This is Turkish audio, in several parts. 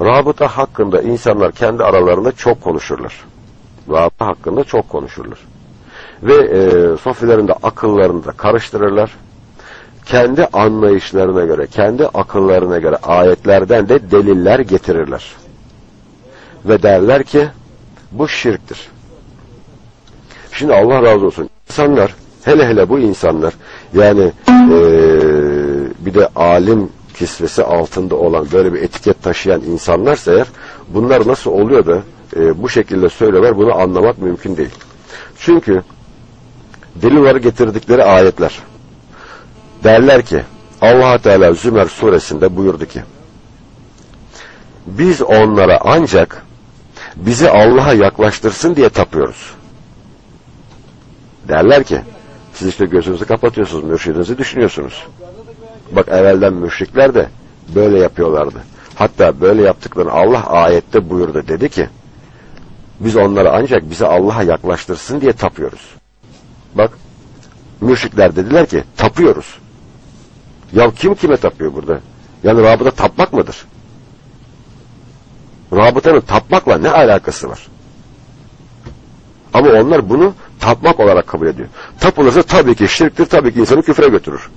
Rabıta hakkında insanlar kendi aralarında çok konuşurlar. Rabıta hakkında çok konuşurlar. Ve e, sofilerinde akıllarını da karıştırırlar. Kendi anlayışlarına göre, kendi akıllarına göre ayetlerden de deliller getirirler. Ve derler ki bu şirktir. Şimdi Allah razı olsun. İnsanlar, hele hele bu insanlar, yani e, bir de alim kisvesi altında olan böyle bir etiket taşıyan insanlarsa eğer bunlar nasıl oluyor da e, bu şekilde söyleler bunu anlamak mümkün değil. Çünkü delil getirdikleri ayetler derler ki allah Teala Zümer suresinde buyurdu ki biz onlara ancak bizi Allah'a yaklaştırsın diye tapıyoruz. Derler ki siz işte gözünüzü kapatıyorsunuz, mürşidinizi düşünüyorsunuz. Bak evvelden müşrikler de böyle yapıyorlardı. Hatta böyle yaptıklarını Allah ayette buyurdu. Dedi ki biz onları ancak bize Allah'a yaklaştırsın diye tapıyoruz. Bak müşrikler dediler ki tapıyoruz. Ya kim kime tapıyor burada? Yani rabıta tapmak mıdır? Rabıtanın tapmakla ne alakası var? Ama onlar bunu tapmak olarak kabul ediyor. Tapılırsa tabii ki şirktir, tabii ki insanı küfre götürür.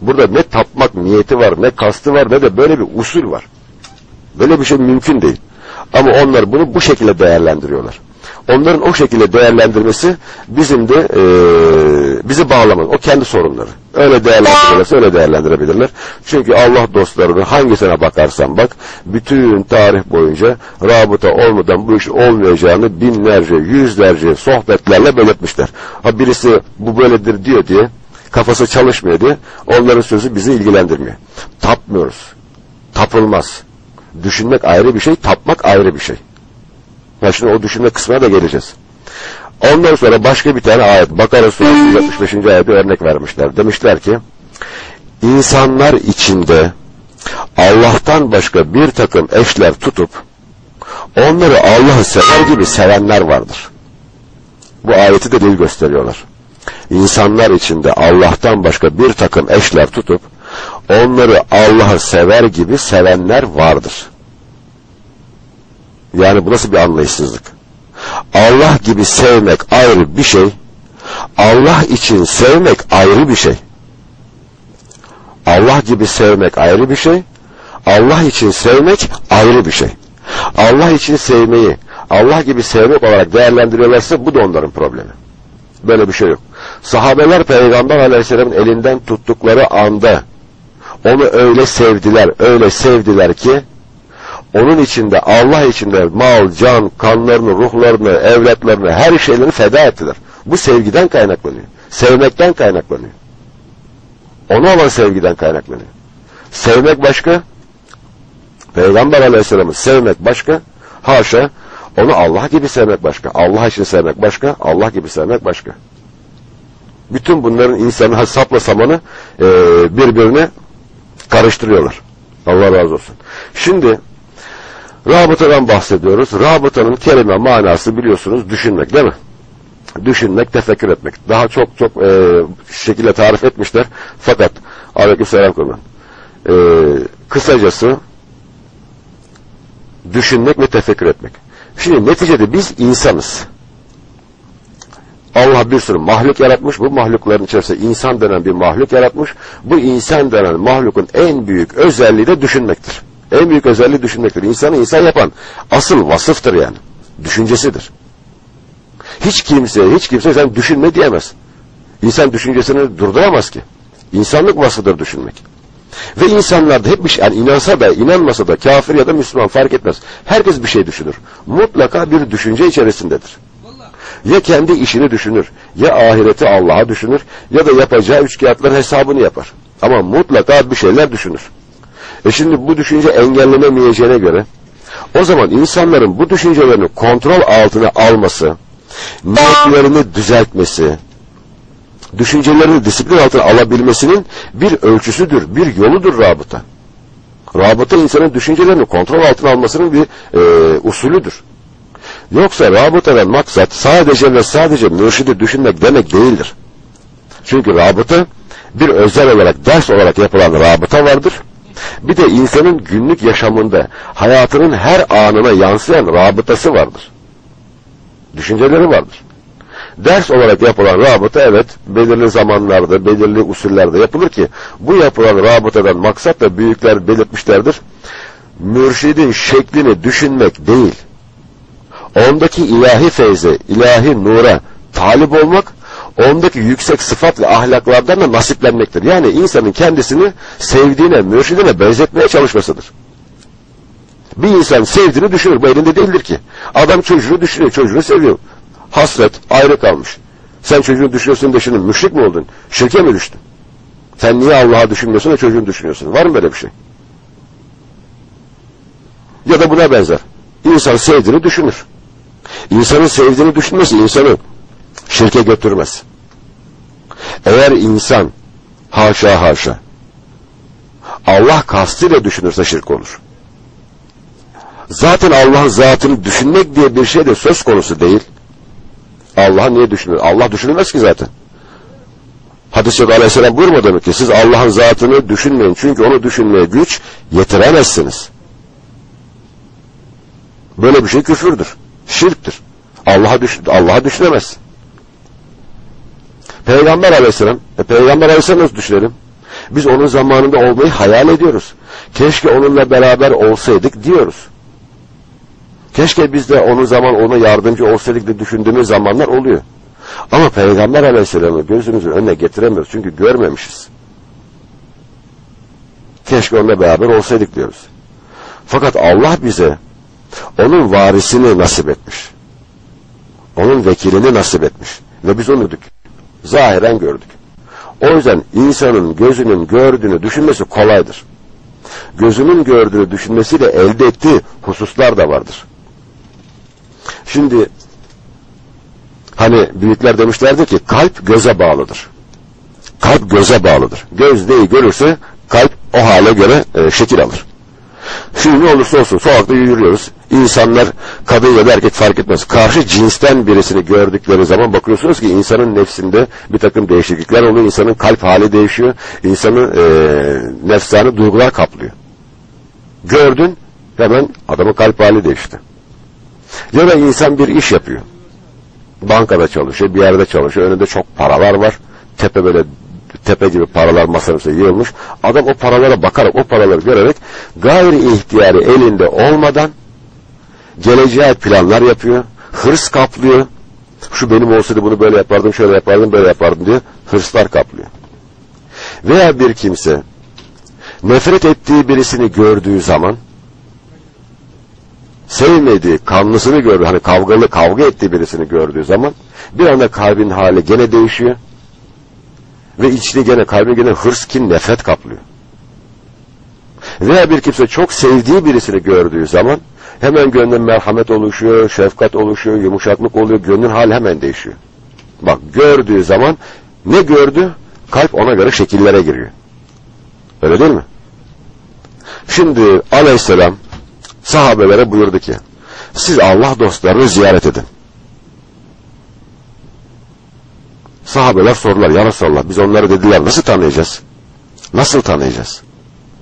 Burada ne tapmak niyeti var, ne kastı var, ne de böyle bir usul var. Böyle bir şey mümkün değil. Ama onlar bunu bu şekilde değerlendiriyorlar. Onların o şekilde değerlendirmesi bizim de e, bizi bağlamaz. O kendi sorunları. Öyle değerlendirirlerse öyle değerlendirebilirler. Çünkü Allah dostlarını hangisine bakarsan bak bütün tarih boyunca rabıta olmadan bu iş olmayacağını binlerce, yüzlerce sohbetlerle belirtmişler. Ha birisi bu böyledir diyor diye kafası çalışmıyor diye onların sözü bizi ilgilendirmiyor. Tapmıyoruz. Tapılmaz. Düşünmek ayrı bir şey, tapmak ayrı bir şey. Ya şimdi o düşünme kısmına da geleceğiz. Ondan sonra başka bir tane ayet, Bakara suresi 165. ayeti örnek vermişler. Demişler ki, insanlar içinde Allah'tan başka bir takım eşler tutup, onları Allah'ı sever gibi sevenler vardır. Bu ayeti de delil gösteriyorlar. İnsanlar içinde Allah'tan başka bir takım eşler tutup, onları Allah'ı sever gibi sevenler vardır. Yani bu nasıl bir anlayışsızlık? Allah gibi sevmek ayrı bir şey, Allah için sevmek ayrı bir şey. Allah gibi sevmek ayrı bir şey, Allah için sevmek ayrı bir şey. Allah için sevmeyi Allah gibi sevmek olarak değerlendiriyorlarsa bu da onların problemi. Böyle bir şey yok. Sahabeler Peygamber Aleyhisselam'ın elinden tuttukları anda onu öyle sevdiler, öyle sevdiler ki onun içinde Allah içinde mal, can, kanlarını, ruhlarını, evlatlarını, her şeylerini feda ettiler. Bu sevgiden kaynaklanıyor. Sevmekten kaynaklanıyor. Ona olan sevgiden kaynaklanıyor. Sevmek başka, Peygamber aleyhisselamı sevmek başka, haşa, onu Allah gibi sevmek başka, Allah için sevmek başka, Allah gibi sevmek başka. Bütün bunların insanın sapla samanı e, birbirine karıştırıyorlar. Allah razı olsun. Şimdi Rabıtadan bahsediyoruz. Rabıtanın kelime manası biliyorsunuz düşünmek değil mi? Düşünmek, tefekkür etmek. Daha çok çok e, şekilde tarif etmişler. Fakat aleykümselam kurban. E, kısacası düşünmek ve tefekkür etmek. Şimdi neticede biz insanız. Allah bir sürü mahluk yaratmış. Bu mahlukların içerisinde insan denen bir mahluk yaratmış. Bu insan denen mahlukun en büyük özelliği de düşünmektir. En büyük özelliği düşünmektir. İnsanı insan yapan asıl vasıftır yani. Düşüncesidir. Hiç kimse, hiç kimse sen düşünme diyemez. İnsan düşüncesini durduramaz ki. İnsanlık vasfıdır düşünmek. Ve insanlar da hep bir şey, yani inansa da inanmasa da kafir ya da Müslüman fark etmez. Herkes bir şey düşünür. Mutlaka bir düşünce içerisindedir. Ya kendi işini düşünür, ya ahireti Allah'a düşünür, ya da yapacağı üçkağıtların hesabını yapar. Ama mutlaka bir şeyler düşünür. E şimdi bu düşünce engellenemeyeceğine göre o zaman insanların bu düşüncelerini kontrol altına alması, niyetlerini düzeltmesi, düşüncelerini disiplin altına alabilmesinin bir ölçüsüdür, bir yoludur rabıta. Rabıta insanın düşüncelerini kontrol altına almasının bir e, usulüdür. Yoksa rabıtadan maksat sadece ve sadece mürşidi düşünmek demek değildir. Çünkü rabıta bir özel olarak ders olarak yapılan rabıta vardır. Bir de insanın günlük yaşamında hayatının her anına yansıyan rabıtası vardır. Düşünceleri vardır. Ders olarak yapılan rabıta evet belirli zamanlarda, belirli usullerde yapılır ki bu yapılan rabıtadan maksat da büyükler belirtmişlerdir. Mürşidin şeklini düşünmek değil. Ondaki ilahi feyze, ilahi nura talip olmak, ondaki yüksek sıfat ve ahlaklardan da nasiplenmektir. Yani insanın kendisini sevdiğine, mürşidine benzetmeye çalışmasıdır. Bir insan sevdiğini düşünür. Bu elinde değildir ki. Adam çocuğunu düşünüyor, çocuğunu seviyor. Hasret, ayrı kalmış. Sen çocuğunu düşünüyorsun da şimdi müşrik mi oldun? Şirke mi düştün? Sen niye Allah'a düşünmüyorsun da çocuğunu düşünüyorsun? Var mı böyle bir şey? Ya da buna benzer. İnsan sevdiğini düşünür. İnsanın sevdiğini düşünmesi insanı şirke götürmez. Eğer insan haşa haşa Allah kastıyla düşünürse şirk olur. Zaten Allah'ın zatını düşünmek diye bir şey de söz konusu değil. Allah niye düşünür? Allah düşünülmez ki zaten. Hadis-i Aleyhisselam buyurmadı mı ki siz Allah'ın zatını düşünmeyin. Çünkü onu düşünmeye güç yetiremezsiniz. Böyle bir şey küfürdür. Şirktir. Allah'a düş Allah'a düşünemez. Peygamber Aleyhisselam, e, Peygamber Aleyhisselam nasıl düşünelim? Biz onun zamanında olmayı hayal ediyoruz. Keşke onunla beraber olsaydık diyoruz. Keşke biz de onun zaman ona yardımcı olsaydık diye düşündüğümüz zamanlar oluyor. Ama Peygamber Aleyhisselam'ı gözümüzün önüne getiremiyoruz çünkü görmemişiz. Keşke onunla beraber olsaydık diyoruz. Fakat Allah bize onun varisini nasip etmiş. Onun vekilini nasip etmiş. Ve biz onu zahiren gördük. O yüzden insanın gözünün gördüğünü düşünmesi kolaydır. Gözünün gördüğünü düşünmesiyle elde ettiği hususlar da vardır. Şimdi hani büyükler demişlerdi ki kalp göze bağlıdır. Kalp göze bağlıdır. Göz neyi görürse kalp o hale göre e, şekil alır. Şimdi ne olursa olsun sokakta yürüyoruz. İnsanlar kadın ya da erkek fark etmez. Karşı cinsten birisini gördükleri zaman bakıyorsunuz ki insanın nefsinde bir takım değişiklikler oluyor. İnsanın kalp hali değişiyor. İnsanın e, nefsani duygular kaplıyor. Gördün hemen adamın kalp hali değişti. Ya da insan bir iş yapıyor. Bankada çalışıyor, bir yerde çalışıyor. Önünde çok paralar var. Tepe böyle tepe gibi paralar masanın üstüne yığılmış. Adam o paralara bakarak, o paraları görerek gayri ihtiyarı elinde olmadan geleceğe planlar yapıyor. Hırs kaplıyor. Şu benim olsaydı bunu böyle yapardım, şöyle yapardım, böyle yapardım diye hırslar kaplıyor. Veya bir kimse nefret ettiği birisini gördüğü zaman sevmediği, kanlısını gördüğü, hani kavgalı kavga ettiği birisini gördüğü zaman bir anda kalbin hali gene değişiyor. Ve içli gene kalbi gene hırs, kin, nefret kaplıyor. Veya bir kimse çok sevdiği birisini gördüğü zaman hemen gönlün merhamet oluşuyor, şefkat oluşuyor, yumuşaklık oluyor, gönlün hali hemen değişiyor. Bak gördüğü zaman ne gördü? Kalp ona göre şekillere giriyor. Öyle değil mi? Şimdi aleyhisselam sahabelere buyurdu ki siz Allah dostlarını ziyaret edin. Sahabeler sordular ya Resulallah biz onları dediler nasıl tanıyacağız? Nasıl tanıyacağız?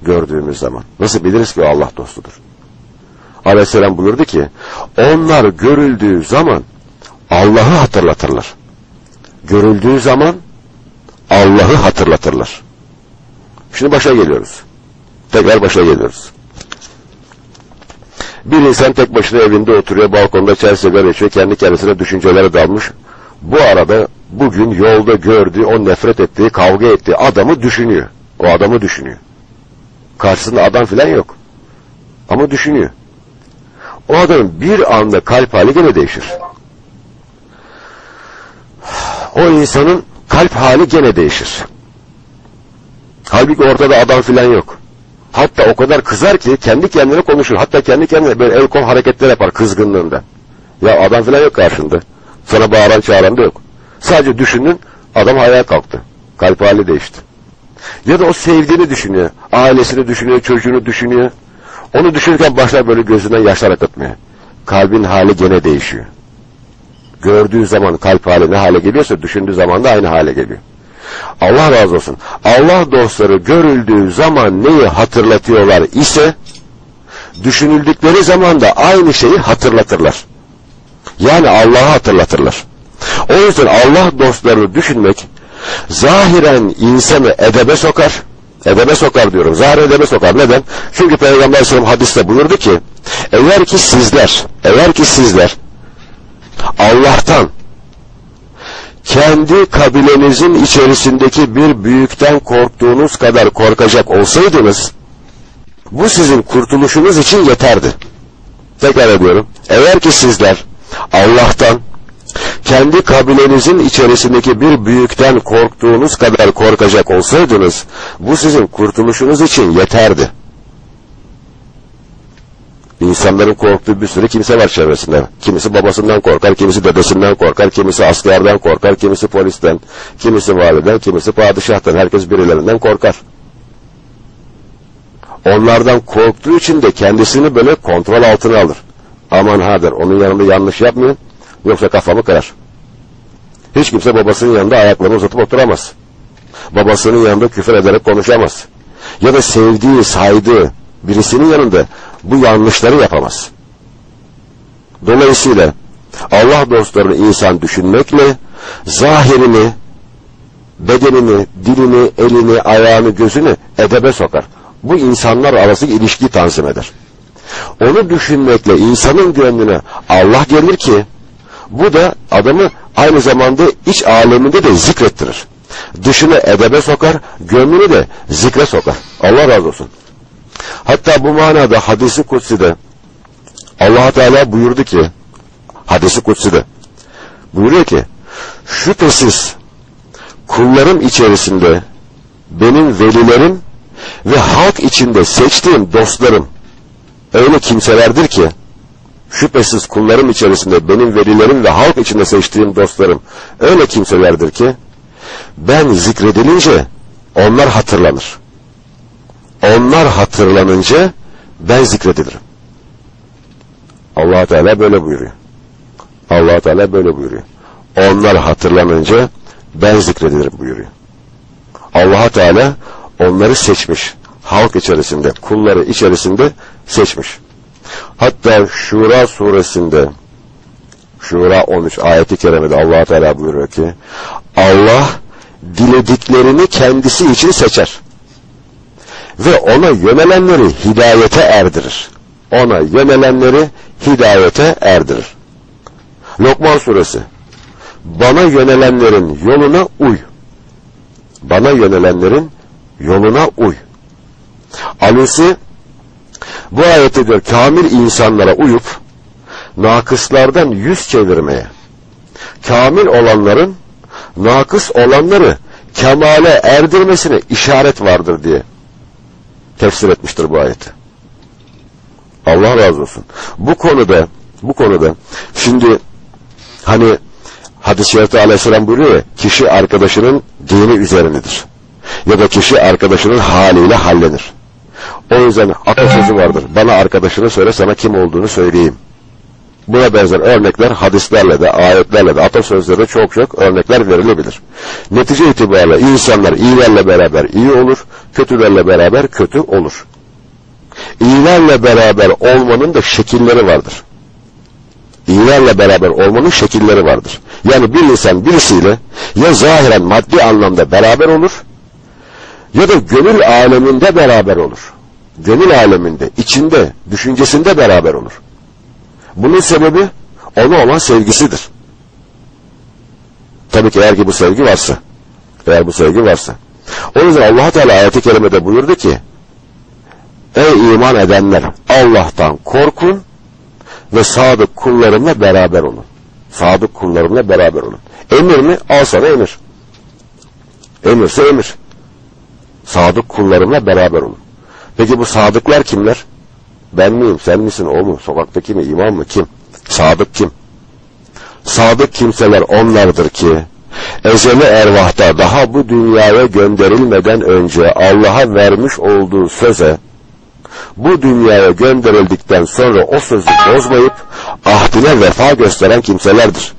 Gördüğümüz zaman. Nasıl biliriz ki o Allah dostudur? Aleyhisselam buyurdu ki onlar görüldüğü zaman Allah'ı hatırlatırlar. Görüldüğü zaman Allah'ı hatırlatırlar. Şimdi başa geliyoruz. Tekrar başa geliyoruz. Bir insan tek başına evinde oturuyor, balkonda çay sigara içiyor, kendi kendisine düşüncelere dalmış. Bu arada bugün yolda gördüğü, o nefret ettiği, kavga ettiği adamı düşünüyor. O adamı düşünüyor. Karşısında adam filan yok. Ama düşünüyor. O adamın bir anda kalp hali gene değişir. O insanın kalp hali gene değişir. Halbuki ortada adam filan yok. Hatta o kadar kızar ki kendi kendine konuşur. Hatta kendi kendine böyle el kol hareketler yapar kızgınlığında. Ya adam filan yok karşında. Sana bağıran çağıran da yok. Sadece düşündün adam ayağa kalktı. Kalp hali değişti. Ya da o sevdiğini düşünüyor. Ailesini düşünüyor, çocuğunu düşünüyor. Onu düşünürken başlar böyle gözünden yaşlar akıtmaya. Kalbin hali gene değişiyor. Gördüğü zaman kalp hali ne hale geliyorsa düşündüğü zaman da aynı hale geliyor. Allah razı olsun. Allah dostları görüldüğü zaman neyi hatırlatıyorlar ise düşünüldükleri zaman da aynı şeyi hatırlatırlar. Yani Allah'ı hatırlatırlar. O yüzden Allah dostlarını düşünmek zahiren insanı edebe sokar. Edebe sokar diyorum. Zahir edebe sokar. Neden? Çünkü Peygamber Aleyhisselam hadiste buyurdu ki eğer ki sizler eğer ki sizler Allah'tan kendi kabilenizin içerisindeki bir büyükten korktuğunuz kadar korkacak olsaydınız bu sizin kurtuluşunuz için yeterdi. Tekrar ediyorum. Eğer ki sizler Allah'tan kendi kabilenizin içerisindeki bir büyükten korktuğunuz kadar korkacak olsaydınız bu sizin kurtuluşunuz için yeterdi. İnsanların korktuğu bir sürü kimse var çevresinde. Kimisi babasından korkar, kimisi dedesinden korkar, kimisi askerden korkar, kimisi polisten, kimisi validen, kimisi padişahtan. Herkes birilerinden korkar. Onlardan korktuğu için de kendisini böyle kontrol altına alır. Aman ha der, onun yanında yanlış yapmayın, yoksa kafamı kırar. Hiç kimse babasının yanında ayaklarını uzatıp oturamaz. Babasının yanında küfür ederek konuşamaz. Ya da sevdiği, saydığı birisinin yanında bu yanlışları yapamaz. Dolayısıyla Allah dostlarını insan düşünmekle zahirini, bedenini, dilini, elini, ayağını, gözünü edebe sokar. Bu insanlar arası ilişki tanzim eder. Onu düşünmekle insanın gönlüne Allah gelir ki bu da adamı aynı zamanda iç aleminde de zikrettirir. Dışını edebe sokar, gönlünü de zikre sokar. Allah razı olsun. Hatta bu manada hadisi kutsi'de allah Teala buyurdu ki hadisi kutsi'de buyuruyor ki şüphesiz kullarım içerisinde benim velilerim ve halk içinde seçtiğim dostlarım öyle kimselerdir ki şüphesiz kullarım içerisinde benim velilerim ve halk içinde seçtiğim dostlarım öyle kimselerdir ki ben zikredilince onlar hatırlanır. Onlar hatırlanınca ben zikredilirim. allah Teala böyle buyuruyor. allah Teala böyle buyuruyor. Onlar hatırlanınca ben zikredilirim buyuruyor. allah Teala onları seçmiş. Halk içerisinde, kulları içerisinde seçmiş. Hatta Şura suresinde Şura 13 ayeti kerimede allah Teala buyuruyor ki Allah dilediklerini kendisi için seçer ve ona yönelenleri hidayete erdirir. Ona yönelenleri hidayete erdirir. Lokman suresi bana yönelenlerin yoluna uy. Bana yönelenlerin yoluna uy. Alusi bu ayette diyor kamil insanlara uyup nakıslardan yüz çevirmeye kamil olanların nakıs olanları kemale erdirmesine işaret vardır diye tefsir etmiştir bu ayeti. Allah razı olsun. Bu konuda bu konuda şimdi hani hadis-i şerifte aleyhisselam buyuruyor ya kişi arkadaşının dini üzerindedir. Ya da kişi arkadaşının haliyle hallenir. O yüzden atasözü vardır. Bana arkadaşını söyle sana kim olduğunu söyleyeyim. Buna benzer örnekler hadislerle de ayetlerle de atasözlerinde çok çok örnekler verilebilir. Netice itibariyle insanlar iyilerle beraber iyi olur, kötülerle beraber kötü olur. İyilerle beraber olmanın da şekilleri vardır. İyilerle beraber olmanın şekilleri vardır. Yani bir insan birisiyle ya zahiren maddi anlamda beraber olur ya da gönül aleminde beraber olur. Gönül aleminde, içinde, düşüncesinde beraber olur. Bunun sebebi ona olan sevgisidir. Tabii ki eğer ki bu sevgi varsa. Eğer bu sevgi varsa. O yüzden allah Teala ayeti kerimede buyurdu ki Ey iman edenler Allah'tan korkun ve sadık kullarımla beraber olun. Sadık kullarımla beraber olun. Emir mi? Al sana emir. Emirse emir. Sadık kullarımla beraber olun. Peki bu sadıklar kimler? Ben miyim, sen misin, o mu, sokaktaki mi, imam mı, kim? Sadık kim? Sadık kimseler onlardır ki, ezeli ervahta daha bu dünyaya gönderilmeden önce Allah'a vermiş olduğu söze, bu dünyaya gönderildikten sonra o sözü bozmayıp ahdine vefa gösteren kimselerdir.